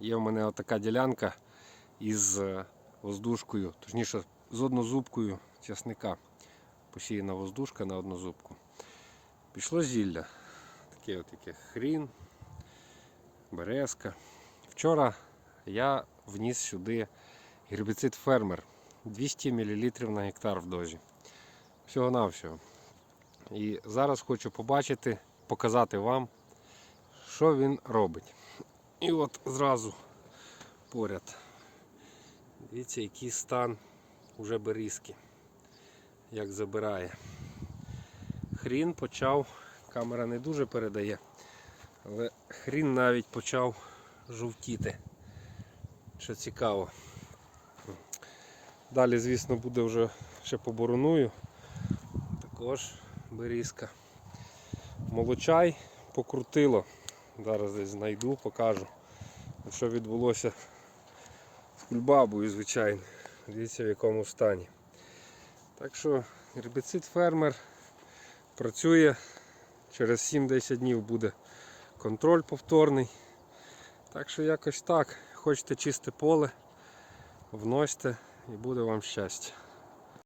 Є в мене отака ділянка із е, воздушкою, точніше з однозубкою часника. Посіяна воздушка на однозубку. Пішло зілля. Таке от яке хрін, березка. Вчора я вніс сюди гербіцид фермер 200 мл на гектар в дозі. Всього-навсього. І зараз хочу побачити, показати вам, що він робить. І от зразу поряд. Дивіться, який стан уже берізки. Як забирає. Хрін почав, камера не дуже передає, але хрін навіть почав жовтіти. Що цікаво. Далі, звісно, буде вже ще побороную. Також берізка. Молочай покрутило. Зараз десь знайду, покажу, що відбулося з кульбабою, звичайно. Дивіться в якому стані. Так що гербіцид фермер працює. Через 7-10 днів буде контроль повторний. Так що якось так. Хочете чисте поле, вносьте і буде вам щастя.